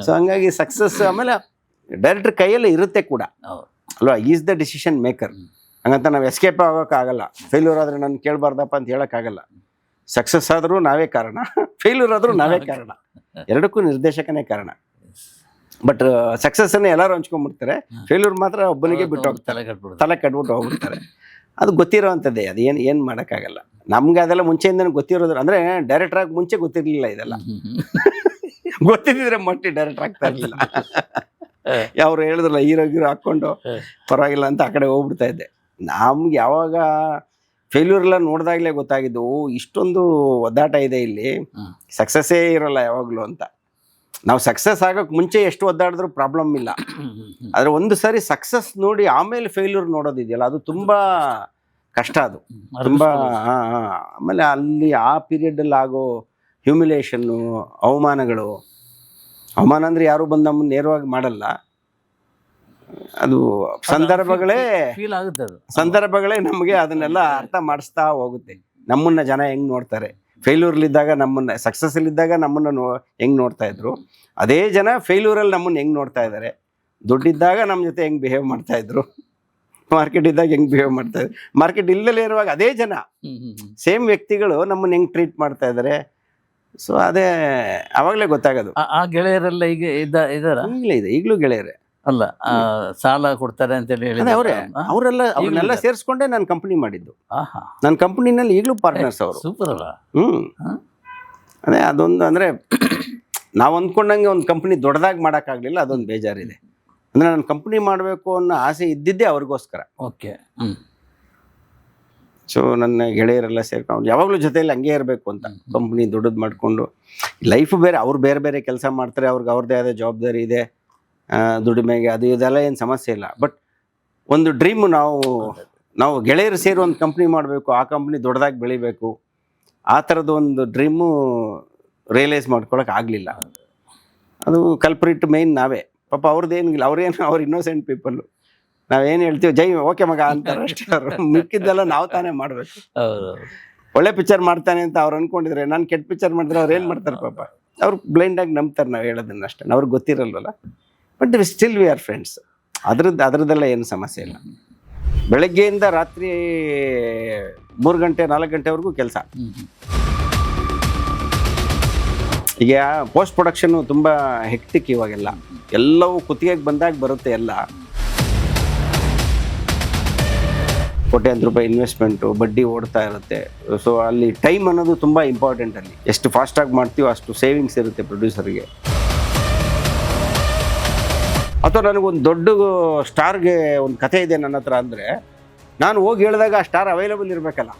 ಸೊ ಹಂಗಾಗಿ ಸಕ್ಸಸ್ ಆಮೇಲೆ ಡೈರೆಕ್ಟರ್ ಕೈಯಲ್ಲಿ ಇರುತ್ತೆ ಕೂಡ. ಅಲ್ವಾ? ಈಸ್ ದ ಡಿಸಿಷನ್ ಮೇಕರ್ ಹಂಗಂತ ನಾವು ಎಸ್ಕೇಪ್ ಆಗೋಕ್ಕಾಗಲ್ಲ. ಫೇಲ್ಯೂರ್ ಆದ್ರೆ ನಾನು ಕೇಳಬಾರ್ದಪ್ಪ ಅಂತ ಹೇಳೋಕ್ಕಾಗಲ್ಲ. ಸಕ್ಸಸ್ ಆದರೂ ನಾವೇ ಕಾರಣ. ಫೇಲ್ಯೂರ್ ಆದರೂ ನಾವೇ ಕಾರಣ. ಎರಡಕ್ಕೂ ನಿರ್ದೇಶಕನೇ ಕಾರಣ. ಬಟ್ ಸಕ್ಸಸ್ಸನ್ನು ಎಲ್ಲರೂ ಹಂಚ್ಕೊಂಡ್ಬಿಡ್ತಾರೆ. ಫೇಲ್ಯೂರ್ ಮಾತ್ರ ಒಬ್ಬನಿಗೆ ಬಿಟ್ಟು ಹೋಗ್ತಾರೆ. ತಲೆ ಕಟ್ಬಿಟ್ಟು ಹೋಗ್ಬಿಡ್ತಾರೆ. [LAUGHS] ಅದು ಗೊತ್ತಿರೋ ಅಂಥದ್ದೇ ಅದು ಏನು ಏನು ಮಾಡೋಕ್ಕಾಗಲ್ಲ. ನಮ್ಗೆ ಅದೆಲ್ಲ ಮುಂಚೆಯಿಂದ ಗೊತ್ತಿರೋದು ಅಂದರೆ ಡೈರೆಕ್ಟರ್ ಆಗಿ ಮುಂಚೆ ಗೊತ್ತಿರಲಿಲ್ಲ ಇದೆಲ್ಲ. [LAUGHS] ಗೊತ್ತಿದ್ದಿದ್ರೆ ಮಟ್ಟಿ ಡೈರೆಕ್ಟರ್ ಆಗ್ತಾ ಇರಲಿಲ್ಲ. ಅವ್ರು [LAUGHS] [LAUGHS] ಹೇಳಿದ್ರಲ್ಲ ಹೀರೋ ಗೀರೋ ಹಾಕ್ಕೊಂಡು ಪರವಾಗಿಲ್ಲ ಅಂತ ಆ ಕಡೆ ಹೋಗ್ಬಿಡ್ತಾ ಇದ್ದೆ. ನಮ್ಗೆ ಯಾವಾಗ ಫೇಲ್ಯೂರ್ ಎಲ್ಲ ನೋಡಿದಾಗಲೇ ಗೊತ್ತಾಗಿದ್ದು ಇಷ್ಟೊಂದು ಒದ್ದಾಟ ಇದೆ ಇಲ್ಲಿ. ಸಕ್ಸಸ್ಸೇ ಇರೋಲ್ಲ ಯಾವಾಗಲೂ ಅಂತ. ನಾವು ಸಕ್ಸಸ್ ಆಗೋಕ್ಕೆ ಮುಂಚೆ ಎಷ್ಟು ಒದ್ದಾಡಿದ್ರು ಪ್ರಾಬ್ಲಮ್ ಇಲ್ಲ. ಆದರೆ ಒಂದು ಸಾರಿ ಸಕ್ಸಸ್ ನೋಡಿ ಆಮೇಲೆ ಫೇಲ್ಯೂರ್ ನೋಡೋದಿದೆಯಲ್ಲ ಅದು ತುಂಬ ಕಷ್ಟ ಅದು. ತುಂಬ ಹಾಂ ಹಾಂ. ಆಮೇಲೆ ಅಲ್ಲಿ ಆ ಪೀರಿಯಡಲ್ಲಿ ಆಗೋ ಹ್ಯೂಮಿಲೇಷನ್ನು ಅವಮಾನಗಳು ಅವಮಾನ ಅಂದರೆ ಯಾರು ಬಂದು ನಮ್ಮನ್ನು ನೇರವಾಗಿ ಮಾಡಲ್ಲ. ಅದು ಸಂದರ್ಭಗಳೇ ಫೀಲ್ ಆಗುತ್ತೆ ಅದು. ಸಂದರ್ಭಗಳೇ ನಮಗೆ ಅದನ್ನೆಲ್ಲ ಅರ್ಥ ಮಾಡಿಸ್ತಾ ಹೋಗುತ್ತೆ. ನಮ್ಮನ್ನ ಜನ ಹೆಂಗ್ ನೋಡ್ತಾರೆ? ಫೇಲ್ಯೂರ್ಲಿದ್ದಾಗ ನಮ್ಮನ್ನ ಸಕ್ಸಸ್ಸಲ್ಲಿದ್ದಾಗ ನಮ್ಮನ್ನ ನೋ ಹೆಂಗ್ ನೋಡ್ತಾ ಇದ್ರು? ಅದೇ ಜನ ಫೇಲ್ಯೂರಲ್ಲಿ ನಮ್ಮನ್ನ ಹೆಂಗ್ ನೋಡ್ತಾ ಇದ್ದಾರೆ ದುಡ್ಡಿದ್ದಾಗ ನಮ್ಮ ಜೊತೆ ಹೆಂಗ್ ಬಿಹೇವ್ ಮಾಡ್ತಾ ಇದ್ರು? ಮಾರ್ಕೆಟ್ ಇದ್ದಾಗ ಹೆಂಗ್ ಬಿಹೇವ್ ಮಾಡ್ತಾ ಇದ್ರು? ಮಾರ್ಕೆಟ್ ಇಲ್ಲದೇ ಇರುವಾಗ ಅದೇ ಜನ. ಸೇಮ್ ವ್ಯಕ್ತಿಗಳು ನಮ್ಮನ್ನ ಹೆಂಗ್ ಟ್ರೀಟ್ ಮಾಡ್ತಾ ಇದ್ದಾರೆ ಸೊ ಅದೇ ಅವಾಗಲೇ ಗೊತ್ತಾಗೋದು. ಆ- ಆ ಗೆಳೆಯರೆಲ್ಲ ಈಗ ಇದ್ದ ಇದ್ದಾರ? ಈಗಲೇ ಇದೆ ಈಗಲೂ ಗೆಳೆಯರೆ. ಅಲ್ಲ ಸಾಲ ಕೊಡ್ತಾರೆ ಅಂತೇಳಿ ಹೇಳಿ ಅವರೇ ಅವರೆಲ್ಲ ಅವ್ರನ್ನೆಲ್ಲ ಸೇರಿಸ್ಕೊಂಡೇ ನಾನು ಕಂಪ್ನಿ ಮಾಡಿದ್ದು. ನನ್ನ ಕಂಪ್ನಿನಲ್ಲಿ ಈಗಲೂ ಪಾರ್ಟ್ನರ್ಸ್ ಅವರು. ಸೂಪರ್ ಅಲ್ಲ. ಹ್ಞೂ? ಅದೇ ಅದೊಂದು ಅಂದರೆ [COUGHS] ನಾವು ಅಂದ್ಕೊಂಡಂಗೆ ಒಂದು ಕಂಪ್ನಿ ದೊಡ್ಡದಾಗಿ ಮಾಡೋಕ್ಕಾಗಲಿಲ್ಲ ಅದೊಂದು ಬೇಜಾರಿದೆ. ಅಂದರೆ ನಾನು ಕಂಪ್ನಿ ಮಾಡಬೇಕು ಅನ್ನೋ ಆಸೆ ಇದ್ದಿದ್ದೇ ಅವ್ರಿಗೋಸ್ಕರ. ಓಕೆ. ಸೊ ನನ್ನ ಗೆಳೆಯರೆಲ್ಲ ಸೇರ್ಕೊಂಡು ಯಾವಾಗಲೂ ಜೊತೆಯಲ್ಲಿ ಹಂಗೆ ಇರಬೇಕು ಅಂತ. ಕಂಪ್ನಿ ದೊಡ್ಡದು ಮಾಡಿಕೊಂಡು. ಲೈಫ್ ಬೇರೆ ಅವ್ರು ಬೇರೆ ಬೇರೆ ಕೆಲಸ ಮಾಡ್ತಾರೆ ಅವ್ರಿಗೆ ಅವ್ರದ್ದೇ ಆದ ಜವಾಬ್ದಾರಿ ಇದೆ. ದುಡಿಮೆಗೆ ಅದು ಇದೆಲ್ಲ ಏನು ಸಮಸ್ಯೆ ಇಲ್ಲ. ಬಟ್ ಒಂದು ಡ್ರೀಮ್ ನಾವು ನಾವು ಗೆಳೆಯರು ಸೇರಿ ಒಂದು ಕಂಪ್ನಿ ಮಾಡಬೇಕು ಆ ಕಂಪ್ನಿ ದೊಡ್ಡದಾಗಿ ಬೆಳಿಬೇಕು ಆ ಥರದ ಒಂದು ಡ್ರೀಮು ರಿಯಲೈಸ್ ಮಾಡ್ಕೊಳಕ್ಕೆ ಆಗಲಿಲ್ಲ. ಅದು ಕಲ್ಪ್ರಿಟ್ ಮೇನ್ ನಾವೇ. ಪಾಪ ಅವ್ರದ್ದು ಏನಿಲ್ಲ ಅವ್ರೇನು ಅವ್ರು ಇನ್ನೋಸೆಂಟ್ ಪೀಪಲ್ಲು ನಾವೇನು ಹೇಳ್ತೀವಿ ಜೈ ಓಕೆ ಮಗ ಅಂತಾರೆ ಅಷ್ಟೇ ಅವರು. ಮಿಕ್ಕಿದ್ದೆಲ್ಲ ನಾವು ತಾನೇ ಮಾಡಬೇಕು. ಒಳ್ಳೆ ಪಿಕ್ಚರ್ ಮಾಡ್ತಾನೆ ಅಂತ ಅವ್ರು ಅನ್ಕೊಂಡಿದ್ರೆ ನಾನು ಕೆಟ್ಟ ಪಿಕ್ಚರ್ ಮಾಡಿದ್ರೆ ಅವ್ರು ಏನು ಮಾಡ್ತಾರೆ ಪಾಪ? ಅವ್ರು ಬ್ಲೈಂಡಾಗಿ ನಂಬ್ತಾರೆ ನಾವು ಹೇಳೋದನ್ನ ಅಷ್ಟೇ. ಅವ್ರಿಗೆ ಗೊತ್ತಿರಲ್ವಲ್ಲ? But we still we are friends ಅದ್ರದ್ದು ಅದರದ್ದೆಲ್ಲ ಏನು ಸಮಸ್ಯೆ ಇಲ್ಲ. ಬೆಳಗ್ಗೆಯಿಂದ ರಾತ್ರಿ ಮೂರು ಗಂಟೆ ನಾಲ್ಕು ಗಂಟೆವರೆಗೂ ಕೆಲಸ. ಈಗ ಪೋಸ್ಟ್ ಪ್ರೊಡಕ್ಷನ್ನು ತುಂಬ ಹೆಕ್ಟಿಕ್ ಇವಾಗೆಲ್ಲ. ಎಲ್ಲವೂ ಕುತ್ತಿಗೆಗೆ ಬಂದಾಗ ಬರುತ್ತೆ ಎಲ್ಲ. ಕೋಟ್ಯಾಂತರ ರೂಪಾಯಿ ಇನ್ವೆಸ್ಟ್ಮೆಂಟು ಬಡ್ಡಿ ಓಡ್ತಾ ಇರುತ್ತೆ. ಸೊ ಅಲ್ಲಿ ಟೈಮ್ ಅನ್ನೋದು ತುಂಬ ಇಂಪಾರ್ಟೆಂಟ್ ಅಲ್ಲಿ. ಎಷ್ಟು ಫಾಸ್ಟಾಗಿ ಮಾಡ್ತೀವೋ ಅಷ್ಟು ಸೇವಿಂಗ್ಸ್ ಇರುತ್ತೆ ಪ್ರೊಡ್ಯೂಸರ್ಗೆ ಅಥವಾ ನನಗೊಂದು ದೊಡ್ಡ ಸ್ಟಾರ್ಗೆ ಒಂದು ಕಥೆ ಇದೆ ನನ್ನ ಹತ್ರ ಅಂದರೆ ನಾನು ಹೋಗಿ ಹೇಳಿದಾಗ ಆ ಸ್ಟಾರ್ ಅವೈಲೇಬಲ್ ಇರಬೇಕಲ್ಲ.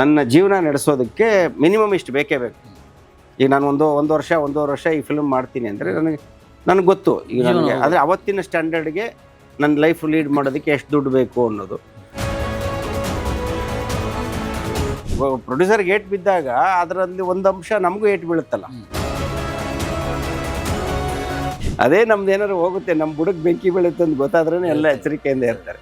ನನ್ನ ಜೀವನ ನಡೆಸೋದಕ್ಕೆ ಮಿನಿಮಮ್ ಇಷ್ಟು ಬೇಕೇ ಬೇಕು. ಈಗ ನಾನು ಒಂದು ಒಂದು ವರ್ಷ ಒಂದೂವರೆ ವರ್ಷ ಈ ಫಿಲ್ಮ್ ಮಾಡ್ತೀನಿ ಅಂದರೆ ನನಗೆ ನನಗೆ ಗೊತ್ತು. ಈಗ ನನಗೆ. ಆದರೆ ಅವತ್ತಿನ ಸ್ಟ್ಯಾಂಡರ್ಡ್ಗೆ ನನ್ನ ಲೈಫ್ ಲೀಡ್ ಮಾಡೋದಕ್ಕೆ ಎಷ್ಟು ದುಡ್ಡು ಬೇಕು ಅನ್ನೋದು. ಪ್ರೊಡ್ಯೂಸರ್ಗೆ ಏಟ್ ಬಿದ್ದಾಗ ಅದರಲ್ಲಿ ಒಂದು ಅಂಶ ನಮಗೂ ಏಟ್ ಬೀಳುತ್ತಲ್ಲ. ಅದೇ ನಮ್ದು ಏನಾದ್ರು ಹೋಗುತ್ತೆ ನಮ್ಮ ಬುಡಕ್ಕೆ ಬೆಂಕಿ ಬೀಳುತ್ತೆ ಅಂತ ಗೊತ್ತಾದ್ರೂ ಎಲ್ಲ ಎಚ್ಚರಿಕೆಯಿಂದ ಇರ್ತಾರೆ